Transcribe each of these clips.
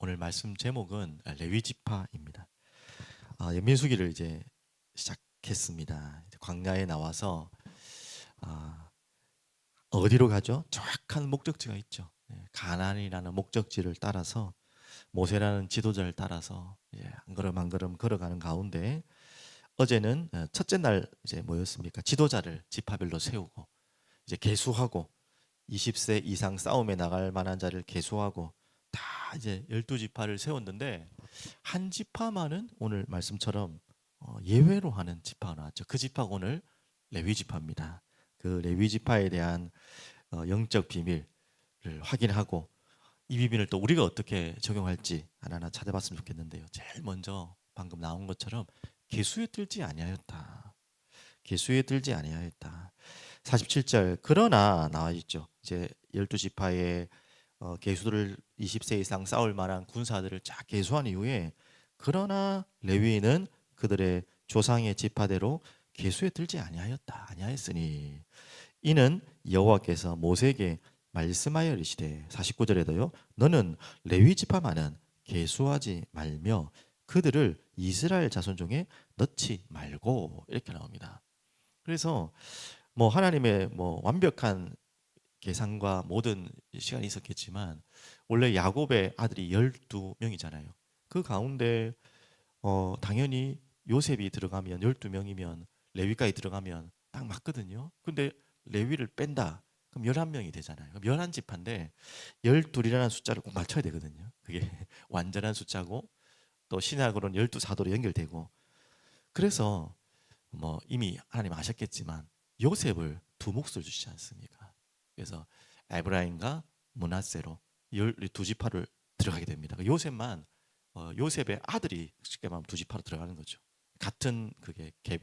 오늘 말씀 제목은 레위 지파입니다. 아, 연민수기를 이제 시작했습니다. 광야에 나와서 아, 어디로 가죠? 정확한 목적지가 있죠. 네, 가나안이라는 목적지를 따라서 모세라는 지도자를 따라서 이제 한 걸음 한 걸음 걸어가는 가운데 어제는 어, 첫째 날 이제 뭐였습니까? 지도자를 지파별로 세우고 이제 개수하고 20세 이상 싸움에 나갈 만한 자를 개수하고 다 이제 열두 지파를 세웠는데 한 지파만은 오늘 말씀처럼 어, 예외로 하는 지파가 나왔죠. 그 지파가 오늘 레위 지파입니다. 그 레위 지파에 대한 어, 영적 비밀을 확인하고 이 비밀을 또 우리가 어떻게 적용할지 하나하나 찾아봤으면 좋겠는데요. 제일 먼저 방금 나온 것처럼 개수에 들지 아니하였다. 개수에 들지 아니하였다. 47절 그러나 나와 있죠. 이제 열두 지파의 어, 개수들을 20세 이상 싸울 만한 군사들을 쫙 개수한 이후에 그러나 레위인은 그들의 조상의 지파대로 개수에 들지 아니하였다. 아니하였으니 이는 여호와께서 모세에게 말씀하여 이르시되 49절에도요. 너는 레위 지파만은 개수하지 말며 그들을 이스라엘 자손 중에 넣지 말고 이렇게 나옵니다. 그래서 뭐 하나님의 뭐 완벽한 계산과 모든 시간이 있었겠지만 원래 야곱의 아들이 12명이잖아요. 그 가운데 어 당연히 요셉이 들어가면 12명이면 레위까지 들어가면 딱 맞거든요. 근데 레위를 뺀다. 그럼 11명이 되잖아요. 그럼 11지파인데 12이라는 숫자를 꼭 맞춰야 되거든요. 그게 완전한 숫자고 또 신약으로는 12사도로 연결되고 그래서 뭐 이미 하나님 아셨겠지만 요셉을 두 몫을 주시지 않습니까? 그래서 에브라임과 문하세로 열두 지파를 들어가게 됩니다. 그 요셉만 어, 요셉의 아들이 쉽게 말하면 두 지파로 들어가는 거죠. 같은 그게 계,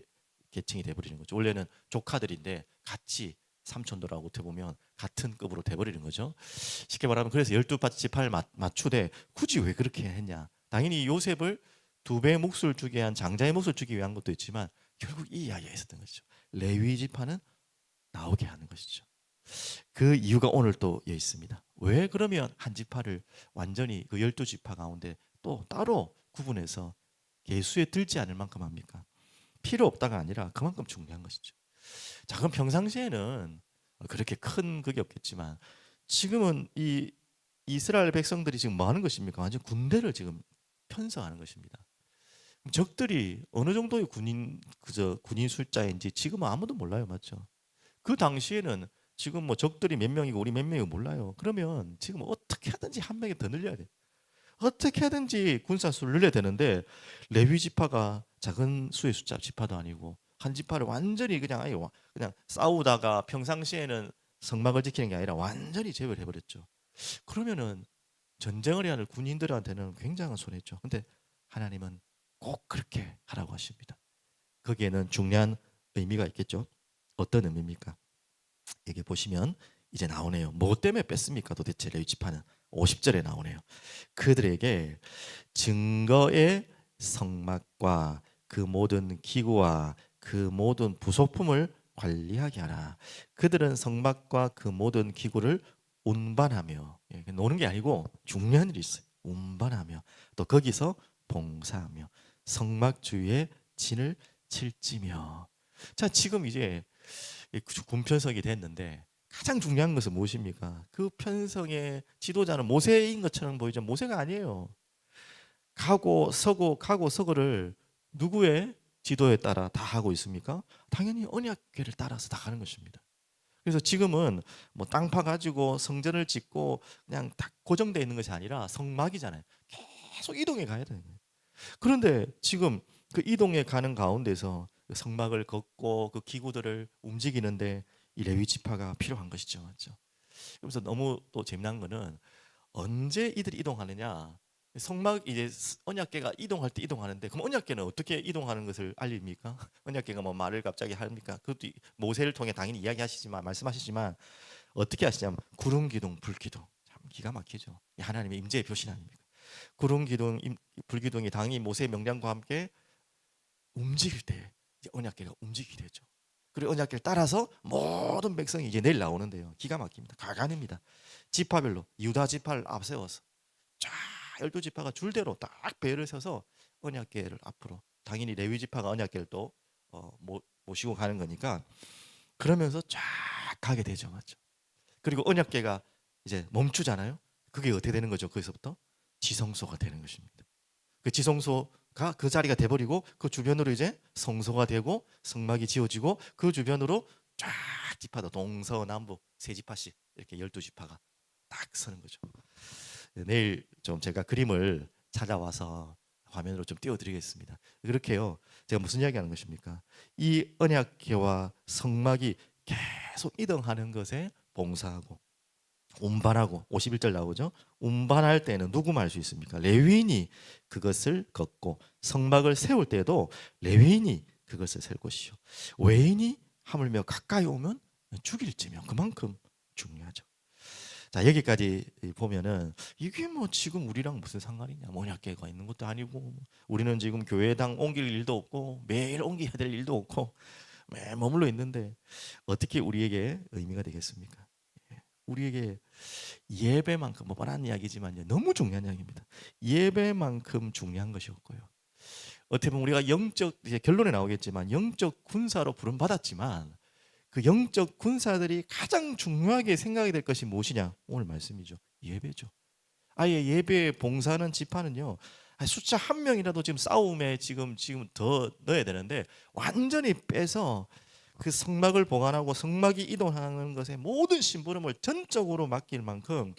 계층이 돼버리는 거죠. 원래는 조카들인데 같이 삼촌들하고 어떻게 보면 같은 급으로 돼버리는 거죠. 쉽게 말하면 그래서 열두 지파를 맞, 맞추되 굳이 왜 그렇게 했냐? 당연히 요셉을 두 배의 몫을 주게 한 장자의 몫을 주기 위한 것도 있지만 결국 이 이야기가 있었던 것이죠. 레위 지파는 나오게 하는 것이죠. 그 이유가 오늘 또 있습니다. 왜 그러면 한 지파를 완전히 그 열두 지파 가운데 또 따로 구분해서 개수에 들지 않을 만큼 합니까? 필요 없다가 아니라 그만큼 중요한 것이죠. 자, 그럼 평상시에는 그렇게 큰 그게 없겠지만 지금은 이 이스라엘 백성들이 지금 뭐 하는 것입니까? 완전 군대를 지금 편성하는 것입니다. 적들이 어느 정도의 군인 그저 군인 숫자인지 지금은 아무도 몰라요, 맞죠? 그 당시에는 지금 뭐 적들이 몇 명이고 우리 몇 명이고 몰라요. 그러면 지금 어떻게 하든지 한 명이 더 늘려야 돼. 어떻게 하든지 군사 수를 늘려야 되는데 레위 지파가 작은 수의 숫자 지파도 아니고 한 지파를 완전히 그냥 아예 와- 그냥 싸우다가 평상시에는 성막을 지키는 게 아니라 완전히 제외를 해버렸죠. 그러면은 전쟁을 해야 할 군인들한테는 굉장한 손해죠. 근데 하나님은 꼭 그렇게 하라고 하십니다. 거기에는 중요한 의미가 있겠죠. 어떤 의미입니까? 여기 보시면 이제 나오네요. 뭐 때문에 뺐습니까? 도대체 레위 지파는 50절에 나오네요. 그들에게 증거의 성막과 그 모든 기구와 그 모든 부속품을 관리하게 하라. 그들은 성막과 그 모든 기구를 운반하며 예, 노는 게 아니고 중요한 일이 있어요. 운반하며 또 거기서 봉사하며 성막 주위에 진을 칠지며 자 지금 이제 이 군편성이 됐는데 가장 중요한 것은 무엇입니까? 그 편성의 지도자는 모세인 것처럼 보이죠. 모세가 아니에요. 가고 서고 가고 서고를 누구의 지도에 따라 다 하고 있습니까? 당연히 언약궤를 따라서 다 가는 것입니다. 그래서 지금은 뭐 땅 파 가지고 성전을 짓고 그냥 딱 고정되어 있는 것이 아니라 성막이잖아요. 계속 이동해 가야 되는 거예요. 그런데 지금 그 이동해 가는 가운데서 그 성막을 걷고 그 기구들을 움직이는데 이 레위 지파가 필요한 것이죠, 맞죠? 그래서 너무 또 재미난 거는 언제 이들이 이동하느냐? 성막 이제 언약궤가 이동할 때 이동하는데 그럼 언약궤는 어떻게 이동하는 것을 알립니까? 언약궤가 뭐 말을 갑자기 합니까? 그것도 모세를 통해 당연히 이야기하시지만 말씀하시지만 어떻게 하시냐면 구름 기둥, 불 기둥 참 기가 막히죠. 이 하나님의 임재의 표신 아닙니까? 구름 기둥, 임- 불 기둥이 당연히 모세의 명령과 함께 움직일 때 언약궤가 움직이게 되죠. 그리고 언약궤를 따라서 모든 백성이 이제 내일 나오는데요. 기가 막힙니다. 가관입니다. 지파별로 유다 지파를 앞세워서 쫙 열두 지파가 줄대로 딱 배를 서서 언약궤를 앞으로 당연히 레위 지파가 언약궤를 또 어, 모, 모시고 가는 거니까 그러면서 쫙 가게 되죠, 맞죠? 그리고 언약궤가 이제 멈추잖아요. 그게 어떻게 되는 거죠? 거기서부터 지성소가 되는 것입니다. 그 지성소가 그 자리가 돼버리고 그 주변으로 이제 성소가 되고 성막이 지어지고 그 주변으로 쫙 지파도 동서남북 세 지파씩 이렇게 열두 지파가 딱 서는 거죠. 네, 내일 좀 제가 그림을 찾아와서 화면으로 좀 띄워드리겠습니다. 그렇게요. 제가 무슨 이야기하는 것입니까? 이 언약궤와 성막이 계속 이동하는 것에 봉사하고 운반하고 51절 나오죠. 운반할 때는 누구 말수 있습니까? 레위인이 그것을 걷고 성막을 세울 때도 레위인이 그것을 셀 것이요. 외인이 하물며 가까이 오면 죽일지며 그만큼 중요하죠. 자 여기까지 보면은 이게 뭐 지금 우리랑 무슨 상관이냐 언약궤가 있는 것도 아니고 우리는 지금 교회당 옮길 일도 없고 매일 옮겨야 될 일도 없고 매일 머물러 있는데 어떻게 우리에게 의미가 되겠습니까? 예, 우리에게 예배만큼 뭐 뻔한 이야기지만요 너무 중요한 이야기입니다. 예배만큼 중요한 것이 없고요. 어떻게 보면 우리가 영적 이제 결론에 나오겠지만 영적 군사로 부름 받았지만 그 영적 군사들이 가장 중요하게 생각이 될 것이 무엇이냐? 오늘 말씀이죠. 예배죠. 아예 예배 봉사하는 지파는요. 아, 숫자 한 명이라도 지금 싸움에 지금 지금 더 넣어야 되는데 완전히 빼서 그 성막을 보관하고 성막이 이동하는 것에 모든 심부름을 전적으로 맡길 만큼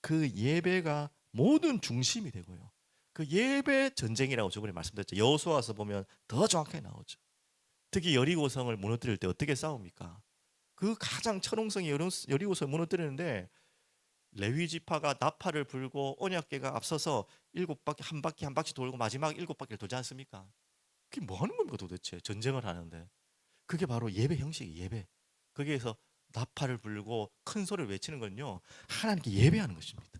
그 예배가 모든 중심이 되고요. 그 예배 전쟁이라고 저번에 말씀드렸죠. 여호수아서 보면 더 정확하게 나오죠. 특히 여리고성을 무너뜨릴 때 어떻게 싸웁니까? 그 가장 철옹성이 여리고성을 무너뜨리는데 레위 지파가 나팔을 불고 언약궤가 앞서서 일곱 바퀴 한 바퀴 한 바퀴 돌고 마지막 일곱 바퀴를 돌지 않습니까? 그게 뭐 하는 겁니까 도대체 전쟁을 하는데 그게 바로 예배 형식이 예배 거기에서 나팔을 불고 큰 소리를 외치는 건요 하나님께 예배하는 것입니다.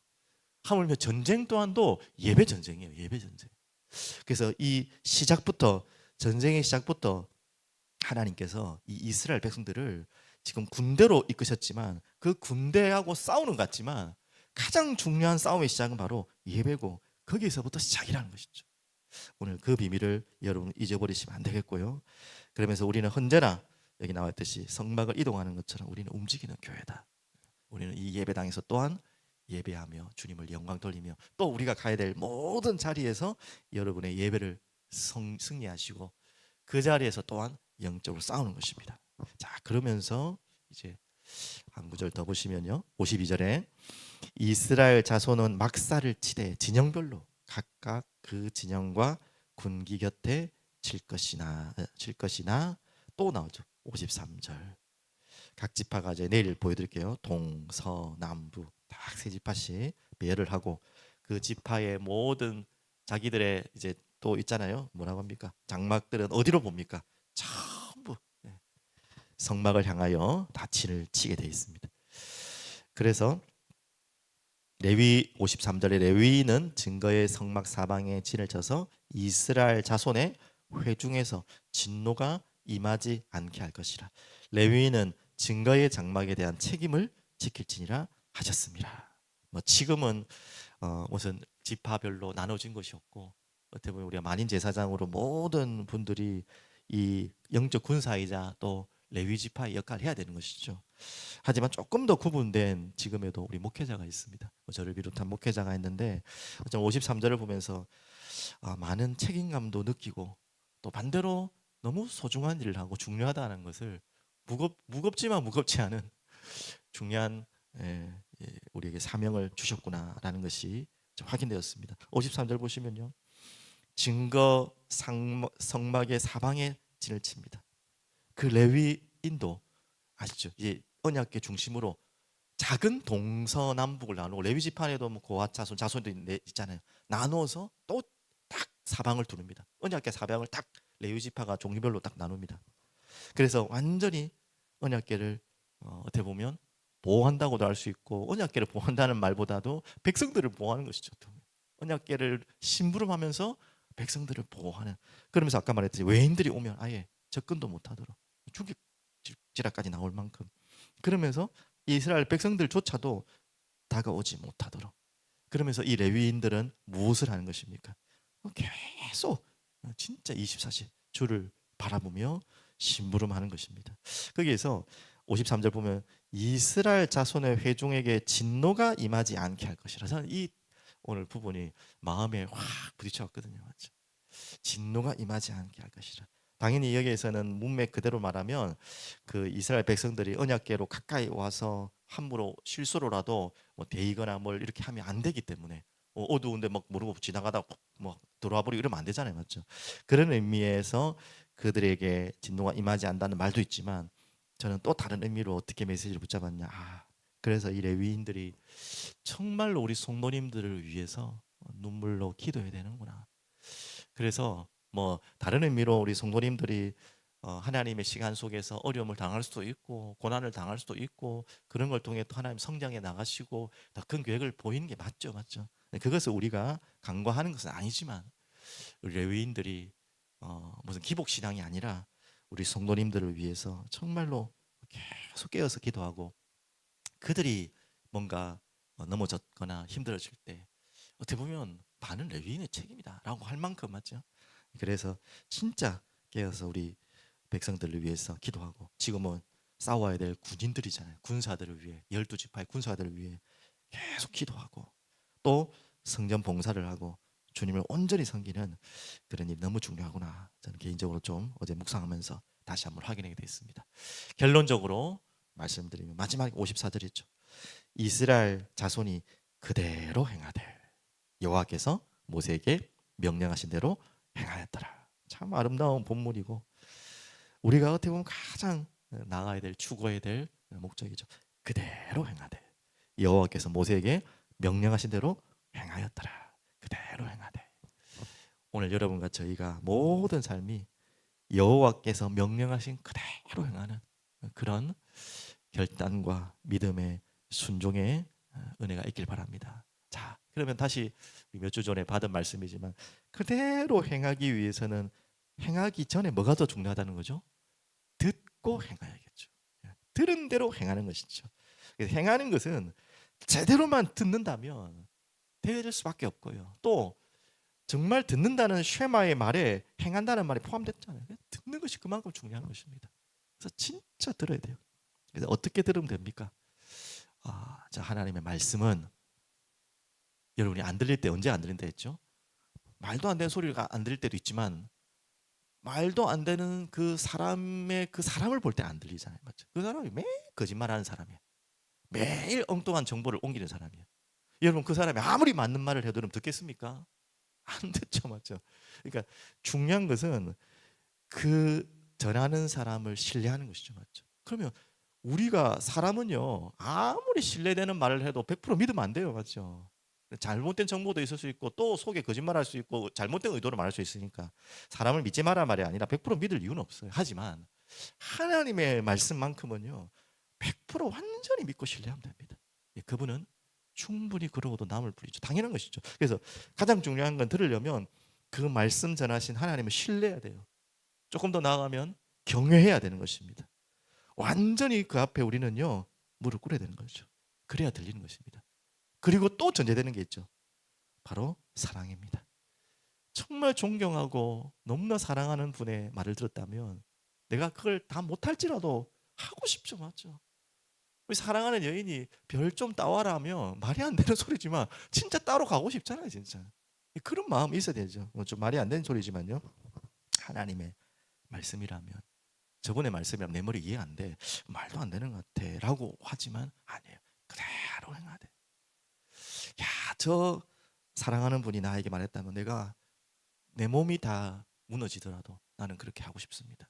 하물며 전쟁 또한도 예배 전쟁이에요 예배 전쟁. 그래서 이 시작부터 전쟁의 시작부터 하나님께서 이 이스라엘 백성들을 지금 군대로 이끄셨지만 그 군대하고 싸우는 것 같지만 가장 중요한 싸움의 시작은 바로 예배고 거기에서부터 시작이라는 것이죠. 오늘 그 비밀을 여러분 잊어버리시면 안 되겠고요. 그러면서 우리는 언제나 여기 나왔듯이 성막을 이동하는 것처럼 우리는 움직이는 교회다. 우리는 이 예배당에서 또한 예배하며 주님을 영광 돌리며 또 우리가 가야 될 모든 자리에서 여러분의 예배를 성, 승리하시고 그 자리에서 또한 영적으로 싸우는 것입니다. 자, 그러면서 이제 한 구절 더 보시면요. 52절에 이스라엘 자손은 막사를 치되 진영별로 각각 그 진영과 군기 곁에 칠 것이나 칠 것이나 또 나오죠. 53절. 각 지파가 이제 내일 보여드릴게요. 동서남북 딱세 지파씩 배열을 하고 그 지파의 모든 자기들의 이제 또 있잖아요. 뭐라고 합니까? 장막들은 어디로 봅니까? 전부 네. 성막을 향하여 다 진을 치게 돼 있습니다. 그래서 레위 53절에 레위는 증거의 성막 사방에 진을 쳐서 이스라엘 자손의 회중에서 진노가 임하지 않게 할 것이라. 레위는 증거의 장막에 대한 책임을 지킬지니라 하셨습니다. 뭐 지금은 어 무슨 지파별로 나눠진 것이 없고 어떻게 보면 우리가 만인 제사장으로 모든 분들이 이 영적 군사이자 또 레위 지파의 역할을 해야 되는 것이죠. 하지만 조금 더 구분된 지금에도 우리 목회자가 있습니다. 뭐 저를 비롯한 목회자가 있는데 53절을 보면서 아, 많은 책임감도 느끼고 또 반대로 너무 소중한 일을 하고 중요하다는 것을 무겁 무겁지만 무겁지 않은 중요한 예, 예, 우리에게 사명을 주셨구나라는 것이 좀 확인되었습니다. 53절 보시면요. 증거 성막의 사방에 진을 칩니다. 그 레위인도 아시죠? 이제 언약계 중심으로 작은 동서남북을 나누고 레위 지판에도 뭐 고아 자손 자손도 있잖아요. 나누어서 또 딱 사방을 두릅니다. 언약계 사방을 딱 레위 지파가 종류별로 딱 나눕니다. 그래서 완전히 언약계를 어, 어떻게 보면 보호한다고도 할 수 있고 언약계를 보호한다는 말보다도 백성들을 보호하는 것이죠. 언약계를 심부름하면서 백성들을 보호하는 그러면서 아까 말했듯이 외인들이 오면 아예 접근도 못하도록 죽일지라까지 나올 만큼 그러면서 이스라엘 백성들조차도 다가오지 못하도록 그러면서 이 레위인들은 무엇을 하는 것입니까? 계속 진짜 24시 주를 바라보며 심부름하는 것입니다. 거기에서 53절 보면 이스라엘 자손의 회중에게 진노가 임하지 않게 할 것이라. 저는 이 오늘 부분이 마음에 확 부딪혀왔거든요. 맞죠? 진노가 임하지 않게 할 것이라. 당연히 여기에서는 문맥 그대로 말하면 그 이스라엘 백성들이 언약궤로 가까이 와서 함부로 실수로라도 뭐 데이거나 뭘 이렇게 하면 안 되기 때문에 어, 어두운데 막 모르고 지나가다 뭐 들어와 버리고 이러면 안 되잖아요, 맞죠? 그런 의미에서 그들에게 진노가 임하지 않는다는 말도 있지만 저는 또 다른 의미로 어떻게 메시지를 붙잡았냐. 아, 그래서 이 레위인들이 정말로 우리 성도님들을 위해서 눈물로 기도해야 되는구나. 그래서 뭐 다른 의미로 우리 성도님들이 어, 하나님의 시간 속에서 어려움을 당할 수도 있고 고난을 당할 수도 있고 그런 걸 통해 또 하나님 성장해 나가시고 더 큰 계획을 보이는 게 맞죠, 맞죠. 네, 그것을 우리가 간과하는 것은 아니지만 우리 레위인들이 어, 무슨 기복 신앙이 아니라 우리 성도님들을 위해서 정말로 계속 깨어서 기도하고 그들이 뭔가 어, 넘어졌거나 힘들어질 때 어떻게 보면 반은 레위인의 책임이다라고 할 만큼 맞죠. 그래서 진짜 깨어서 우리 백성들을 위해서 기도하고 지금은 싸워야 될 군인들이잖아요. 군사들을 위해 열두 지파의 군사들을 위해 계속 기도하고 또 성전 봉사를 하고 주님을 온전히 섬기는 그런 일이 너무 중요하구나. 저는 개인적으로 좀 어제 묵상하면서 다시 한번 확인하게 됐습니다. 결론적으로 말씀드리면 마지막 54절이죠. 이스라엘 자손이 그대로 행하되 여호와께서 모세에게 명령하신 대로 행하였더라. 참 아름다운 본문이고 우리가 어떻게 보면 가장 나가야 될 추구해야 될 목적이죠. 그대로 행하되 여호와께서 모세에게 명령하신 대로 행하였더라. 그대로 행하되 오늘 여러분과 저희가 모든 삶이 여호와께서 명령하신 그대로 행하는 그런 결단과 믿음의 순종의 은혜가 있길 바랍니다. 자, 그러면 다시 몇 주 전에 받은 말씀이지만 그대로 행하기 위해서는 행하기 전에 뭐가 더 중요하다는 거죠? 듣고 행해야겠죠. 들은 대로 행하는 것이죠. 행하는 것은 제대로만 듣는다면 될 수밖에 없고요. 또 정말 듣는다는 쉐마의 말에 행한다는 말이 포함됐잖아요. 듣는 것이 그만큼 중요한 것입니다. 그래서 진짜 들어야 돼요. 그래서 어떻게 들으면 됩니까? 아, 자 하나님의 말씀은 여러분이 안 들릴 때 언제 안 들린다 했죠? 말도 안 되는 소리가 안 들릴 때도 있지만 말도 안 되는 그 사람의 그 사람을 볼 때 안 들리잖아요. 맞죠? 그 사람이 매일 거짓말하는 사람이에요. 매일 엉뚱한 정보를 옮기는 사람이에요. 여러분 그 사람이 아무리 맞는 말을 해도 그럼 듣겠습니까? 안 듣죠, 맞죠? 그러니까 중요한 것은 그 전하는 사람을 신뢰하는 것이죠, 맞죠? 그러면 우리가 사람은요 아무리 신뢰되는 말을 해도 100% 믿으면 안 돼요, 맞죠? 잘못된 정보도 있을 수 있고 또 속에 거짓말할 수 있고 잘못된 의도로 말할 수 있으니까 사람을 믿지 마라 말이 아니라 100% 믿을 이유는 없어요. 하지만 하나님의 말씀만큼은요 100% 완전히 믿고 신뢰하면 됩니다. 예, 그분은 충분히 그러고도 남을 부리죠. 당연한 것이죠. 그래서 가장 중요한 건 들으려면 그 말씀 전하신 하나님을 신뢰해야 돼요. 조금 더 나아가면 경외해야 되는 것입니다. 완전히 그 앞에 우리는요 무릎 꿇어야 되는 거죠. 그래야 들리는 것입니다. 그리고 또 전제되는 게 있죠. 바로 사랑입니다. 정말 존경하고 너무나 사랑하는 분의 말을 들었다면 내가 그걸 다 못할지라도 하고 싶죠, 맞죠? 우리 사랑하는 여인이 별 좀 따와라 하면 말이 안 되는 소리지만 진짜 따로 가고 싶잖아요, 진짜. 그런 마음이 있어야 되죠. 뭐좀 말이 안 되는 소리지만요. 하나님의 말씀이라면 저분의 말씀이라면 내 머리 이해 안 돼. 말도 안 되는 것 같아 라고 하지만 아니에요. 그대로 행하되. 야, 저 사랑하는 분이 나에게 말했다면 내가 내 몸이 다 무너지더라도 나는 그렇게 하고 싶습니다.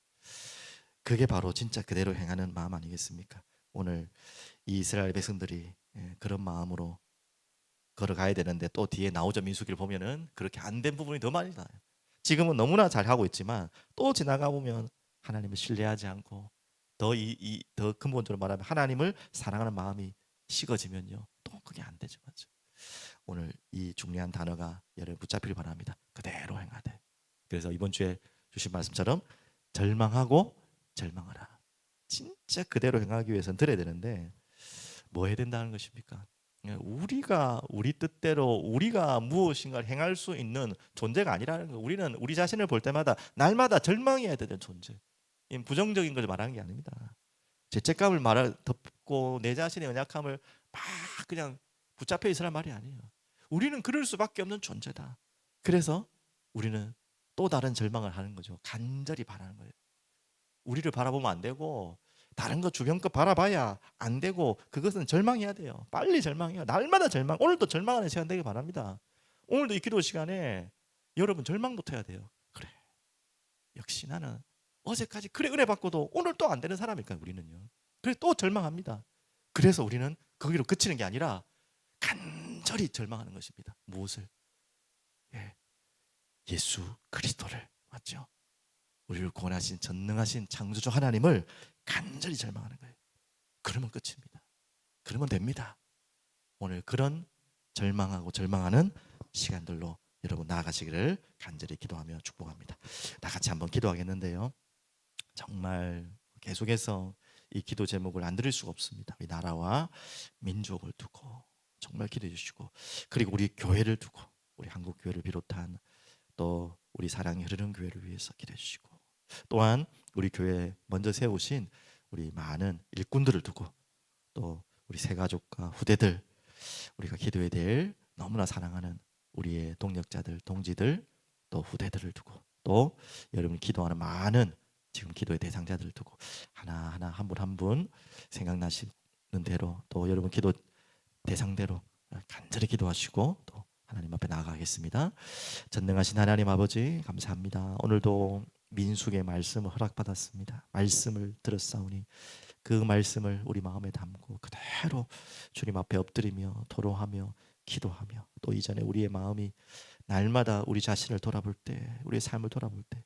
그게 바로 진짜 그대로 행하는 마음 아니겠습니까? 오늘 이 이스라엘 백성들이 예, 그런 마음으로 걸어가야 되는데 또 뒤에 나오죠 민수기를 보면은 그렇게 안 된 부분이 더 많이 나요. 지금은 너무나 잘 하고 있지만 또 지나가 보면 하나님을 신뢰하지 않고 더이이더 근본적으로 말하면 하나님을 사랑하는 마음이 식어지면요 또 그게 안 되죠 맞죠? 오늘 이 중요한 단어가 여러분 붙잡히길 바랍니다. 그대로 행하되. 그래서 이번 주에 주신 말씀처럼 절망하고 절망하라. 진짜 그대로 행하기 위해서는 들어야 되는데 뭐 해야 된다는 것입니까? 예, 우리가 우리 뜻대로 우리가 무엇인가를 행할 수 있는 존재가 아니라는 거. 우리는 우리 자신을 볼 때마다 날마다 절망해야 되는 존재. 이 부정적인 걸 말하는 게 아닙니다. 죄책감을 말을 덮고 내 자신의 연약함을 막 그냥 붙잡혀 있으란 말이 아니에요. 우리는 그럴 수밖에 없는 존재다. 그래서 우리는 또 다른 절망을 하는 거죠. 간절히 바라는 거예요. 우리를 바라보면 안 되고 다른 거 주변 거 바라봐야 안 되고 그것은 절망해야 돼요. 빨리 절망해요. 날마다 절망. 오늘도 절망하는 시간 되길 바랍니다. 오늘도 이 기도 시간에 여러분 절망부터 해야 돼요. 그래. 역시 나는 어제까지 그래 은혜 받고도 오늘 또 안 되는 사람일까 우리는요. 그래 또 절망합니다. 그래서 우리는 거기로 그치는 게 아니라 간절히 절망하는 것입니다. 무엇을? 예. 예수 그리스도를 맞죠? 우리를 구원하신 전능하신 창조주 하나님을 간절히 절망하는 거예요. 그러면 끝입니다. 그러면 됩니다. 오늘 그런 절망하고 절망하는 시간들로 여러분 나아가시기를 간절히 기도하며 축복합니다. 다 같이 한번 기도하겠는데요. 정말 계속해서 이 기도 제목을 안 들을 수가 없습니다. 이 나라와 민족을 두고 정말 기도해 주시고 그리고 우리 교회를 두고 우리 한국 교회를 비롯한 또 우리 사랑이 흐르는 교회를 위해서 기도해 주시고 또한 우리 교회 먼저 세우신 우리 많은 일꾼들을 두고 또 우리 새 가족과 후대들 우리가 기도해야 될 너무나 사랑하는 우리의 동력자들, 동지들 또 후대들을 두고 또 여러분 기도하는 많은 지금 기도의 대상자들을 두고 하나하나 한 분 한 분 생각나시는 대로 또 여러분 기도 대상대로 간절히 기도하시고 또 하나님 앞에 나아가겠습니다. 전능하신 하나님 아버지 감사합니다. 오늘도 민숙의 말씀을 허락받았습니다. 말씀을 들었사오니 그 말씀을 우리 마음에 담고 그대로 주님 앞에 엎드리며 토로하며 기도하며 또 이전에 우리의 마음이 날마다 우리 자신을 돌아볼 때 우리의 삶을 돌아볼 때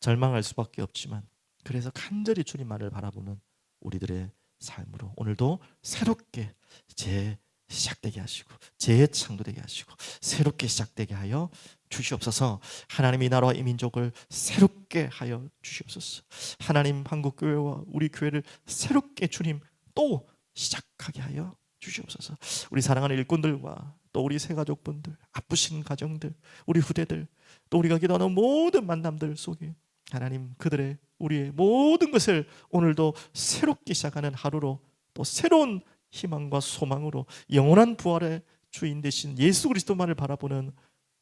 절망할 수밖에 없지만 그래서 간절히 주님만을 바라보는 우리들의 삶으로 오늘도 새롭게 재 시작되게 하시고 재창조되게 하시고 새롭게 시작되게 하여 주시옵소서. 하나님 이 나라와 이 민족을 새롭게 하여 주시옵소서. 하나님 한국 교회와 우리 교회를 새롭게 주님 또 시작하게 하여 주시옵소서. 우리 사랑하는 일꾼들과 또 우리 새 가족분들, 아프신 가정들, 우리 후대들, 또 우리가 기도하는 모든 만남들 속에 하나님 그들의 우리의 모든 것을 오늘도 새롭게 시작하는 하루로 또 새로운 희망과 소망으로 영원한 부활의 주인 되신 예수 그리스도만을 바라보는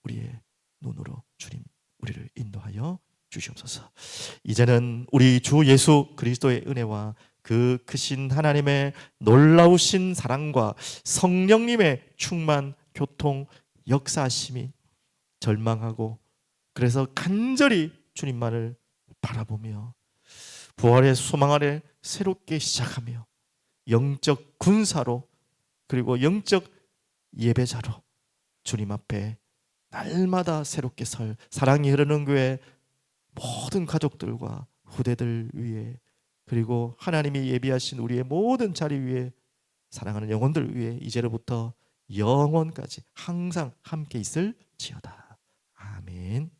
우리의 눈으로 주님 우리를 인도하여 주시옵소서. 이제는 우리 주 예수 그리스도의 은혜와 그 크신 하나님의 놀라우신 사랑과 성령님의 충만 교통 역사하심이 절망하고 그래서 간절히 주님만을 바라보며 부활의 소망 아래 새롭게 시작하며 영적 군사로 그리고 영적 예배자로 주님 앞에 날마다 새롭게 설 사랑이 흐르는 교회 모든 가족들과 후대들 위해 그리고 하나님이 예비하신 우리의 모든 자리 위에 사랑하는 영혼들 위해 이제로부터 영원까지 항상 함께 있을 지어다. 아멘.